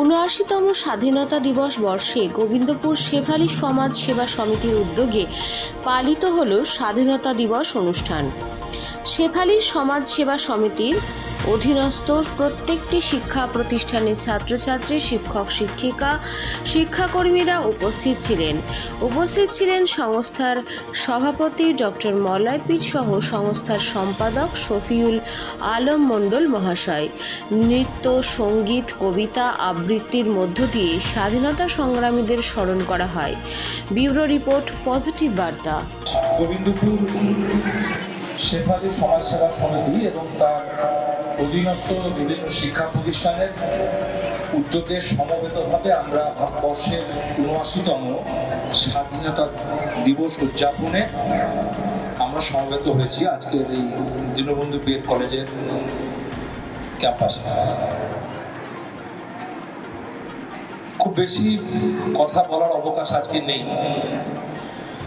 উনআশিতম স্বাধীনতা দিবস বর্ষে গোবিন্দপুর শেফালি সমাজ সেবা সমিতির উদ্যোগে পালিত হল স্বাধীনতা দিবস অনুষ্ঠান। শেফালি সমাজ সেবা সমিতির অধীনস্থ প্রত্যেকটি শিক্ষা প্রতিষ্ঠানের ছাত্রছাত্রী, শিক্ষক, শিক্ষিকা, শিক্ষাকর্মীরা উপস্থিত ছিলেন। উপস্থিত ছিলেন সংস্থার সভাপতি ডক্টর মলয় পীর সহ সংস্থার সম্পাদক শফিউল আলম মণ্ডল মহাশয়। নৃত্য, সংগীত, কবিতা আবৃত্তির মধ্য দিয়ে স্বাধীনতা সংগ্রামীদের স্মরণ করা হয়। ব্যুরো রিপোর্ট, পজিটিভ বার্তা। গোবিন্দপুর শেফালি সমাজসেবা সমিতি এবং তার অধীনস্থ বিভিন্ন শিক্ষা প্রতিষ্ঠানের উদ্যোগে সমবেতভাবে আমরা ভারতবর্ষের উনআশিতম স্বাধীনতা দিবস উদযাপনে আমরা সমবেত হয়েছি আজকের এই দীনবন্ধু বিএড কলেজের ক্যাম্পাসে। খুব বেশি কথা বলার অবকাশ আজকে নেই।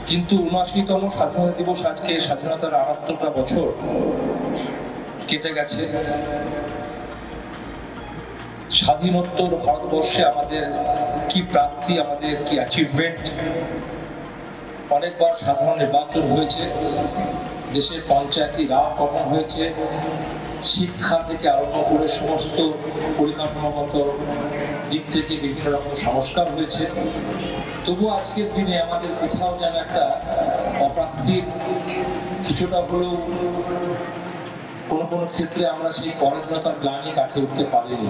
কিন্তু উনআশিতম স্বাধীনতা দিবস আজকে স্বাধীনতার আটাত্তরটা বছর কেটে গেছে। স্বাধীনোত্তর ভারতবর্ষে আমাদের কি প্রাপ্তি, আমাদের কি অ্যাচিভমেন্ট অনেকবার সাধারণ নির্বাচন হয়েছে। দেশের পঞ্চায়েতি রাজ গঠন হয়েছে। শিক্ষা থেকে আরম্ভ করে সমস্ত পরিকাঠামোগত দিক থেকে বিভিন্ন রকম সংস্কার হয়েছে। তবু আজকের দিনে আমাদের কোথাও যেন একটা অপ্রাপ্তির কিছুটা হলেও কোনো কোনো ক্ষেত্রে আমরা সেই পরাধীনতার গ্লানি কাটে উঠতে পারিনি।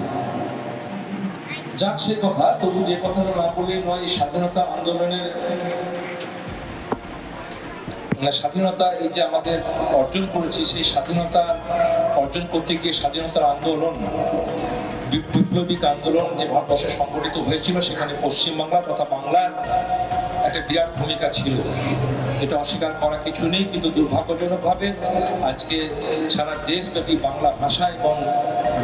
যাক সে কথা, তবু যে কথাটা না বলে নয়, স্বাধীনতা আন্দোলনের মানে স্বাধীনতা এই যে আমাদের অর্জন করেছি, সেই স্বাধীনতা অর্জন করতে গিয়ে স্বাধীনতার আন্দোলন বিপ্লবিক আন্দোলন যে ভারতবর্ষে সংগঠিত হয়েছিল, সেখানে পশ্চিমবাংলা তথা বাংলার একটা বিরাট ভূমিকা ছিল। এটা অস্বীকার করা কিছু নেই, কিন্তু দুর্ভাগ্যজনকভাবে আজকে সারা দেশব্যাপী বাংলা ভাষা এবং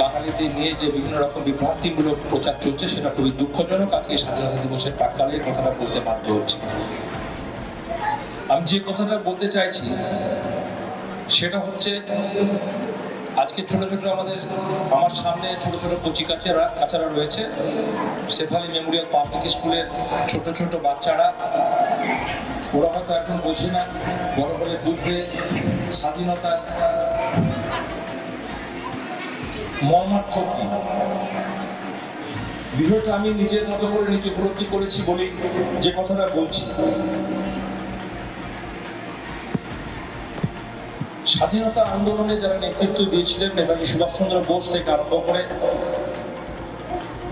বাঙালিদের নিয়ে যে বিভিন্ন রকম বিভ্রান্তিমূলক প্রচার চলছে, সেটা খুবই দুঃখজনক। আজকে স্বাধীনতা দিবসের প্রাককালে কথাটা বলতে বাধ্য হচ্ছে। আমি যে কথাটা বলতে চাইছি, সেটা হচ্ছে, আজকে ছোট ছোট আমাদের, আমার সামনে ছোট ছোট কচি কাচারা রয়েছে। শেফালি মেমোরিয়াল পাবলিক স্কুলের ছোট ছোট বাচ্চারা ওরা হয়তো এখন বোঝে না, বড় হলে বুঝবে স্বাধীনতার মর্মার্থ কি? বিষয়টা আমি নিজের মতো করে নিজে উপলব্ধি করেছি বলেই যে কথাটা বলছি। স্বাধীনতা আন্দোলনে যারা নেতৃত্ব দিয়েছিলেন, নেতাজি সুভাষচন্দ্র বোস থেকে আরম্ভ করে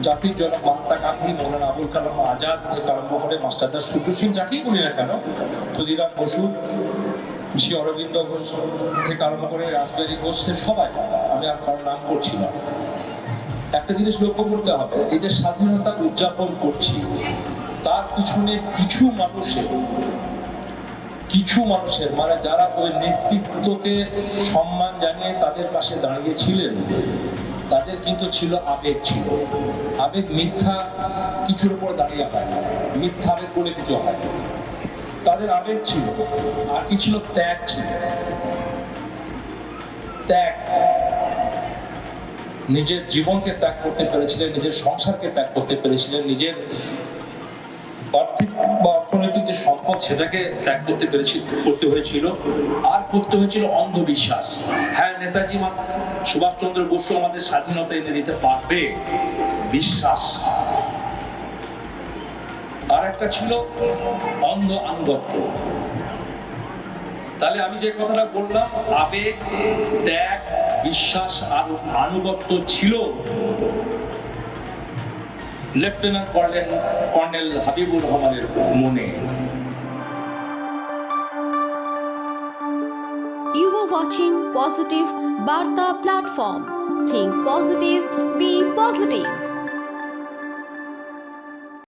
জাতির জনক মহাত্মা গান্ধী, মৌলানা আবুল কালাম আজাদ থেকে আরম্ভ করে মাস্টারদাস শুক্র সিং যাকেই বলি না কেন, ক্ষুদিরাম বসু শ্রী অরবিন্দ ঘোষ থেকে আরম্ভ করে রাসবিহারী ঘোষ সবাই, আমি আর কারোর নাম করছি না। একটা জিনিস লক্ষ্য করতে হবে, এই যে স্বাধীনতা উদযাপন করছি, তার পিছনে কিছু মানুষের কিছু মানুষের মানে যারা ওই নেতৃত্বকে সম্মান জানিয়ে তাদের পাশে দাঁড়িয়েছিলেন তাদের কিন্তু ছিল আবেগ ছিল। আবেগ মিথ্যা কিছুর উপর দাঁড়িয়ে হয় মিথ্যা আবেগ বলে কিছু হয় তাদের আবেগ ছিল, আর কি ছিল? ত্যাগ ছিল। ত্যাগ। নিজের জীবনকে ত্যাগ করতে পেরেছিলেন, নিজের সংসারকে ত্যাগ করতে পেরেছিলেন, নিজের বা অর্থনৈতিক যে সম্পদ সেটাকে ত্যাগ করতে পেরেছি, করতে হয়েছিল। আর করতে হয়েছিল অন্ধবিশ্বাস। হ্যাঁ নেতাজি সুভাষচন্দ্র বসু আমাদের স্বাধীনতা এনে দিতে পারবে? বিশ্বাস। আর একটা ছিল অন্ধ আনুগত্য। তাহলে আমি যে কথাটা বললাম, আবেগ, ত্যাগ, বিশ্বাস আর আনুগত্য ছিল। লেফটেন্যান্ট কর্নেল কর্নেল হাবিবুর রহমানের মনে You were watching Positive Barta platform. Think positive, be positive.